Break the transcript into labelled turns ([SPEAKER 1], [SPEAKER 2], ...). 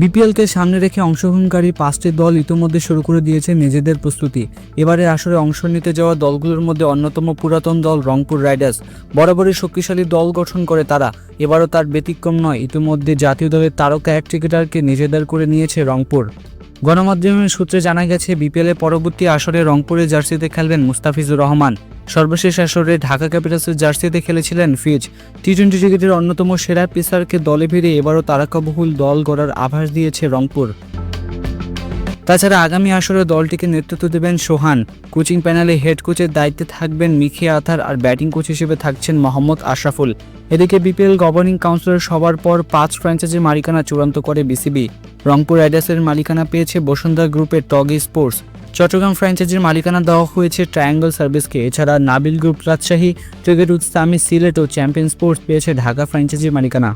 [SPEAKER 1] বিপিএলকে সামনে রেখে অংশগ্রহণকারী পাঁচটি দল ইতিমধ্যে শুরু করে দিয়েছে নিজেদের প্রস্তুতি। এবারে আসরে অংশ নিতে যাওয়া দলগুলোর মধ্যে অন্যতম পুরাতন দল রংপুর রাইডার্স। বরাবরই শক্তিশালী দল গঠন করে তারা। এবারও তার ব্যতিক্রম নয়, ইতিমধ্যে জাতীয় দলের তারকা এক ক্রিকেটারকে নিজেদের করে নিয়েছে রংপুর। গণমাধ্যমের সূত্রে জানা গেছে বিপিএলের পরবর্তী আসরে রংপুরের জার্সিতে খেলবেন মুস্তাফিজুর রহমান। সর্বশেষ আসরে ঢাকা ক্যাপিটালসের জার্সিতে খেলেছিলেন ফিজ। টি টোয়েন্টি ক্রিকেটের অন্যতম সেরা পেসারকে দলে ফিরে এবারও তারকাবহুল দল গড়ার আভাস দিয়েছে রংপুর। তাছাড়া আগামী আসরে দলটিকে নেতৃত্ব দেবেন সোহান। কোচিং প্যানেলে হেড কোচের দায়িত্বে থাকবেন মিখি আথার আর ব্যাটিং কোচ হিসেবে থাকছেন মোহাম্মদ আশরাফুল। এদিকে বিপিএল গভর্নিং কাউন্সিলের সবার পর পাঁচ ফ্র্যাঞ্চাইজির মালিকানা চূড়ান্ত করে বিসিবি। রংপুর রাইডার্সের মালিকানা পেয়েছে বসুন্ধরা গ্রুপের টগি স্পোর্টস। চট্টগ্রাম ফ্র্যাঞ্চাইজির মালিকানা দেওয়া হয়েছে ট্রায়াঙ্গল সার্ভিসকে। এছাড়া নাবিল গ্রুপ রাজশাহী, ক্রিকেট উৎসামী সিলেট ও চ্যাম্পিয়ন স্পোর্টস পেয়েছে ঢাকা ফ্র্যাঞ্চাইজির মালিকানা।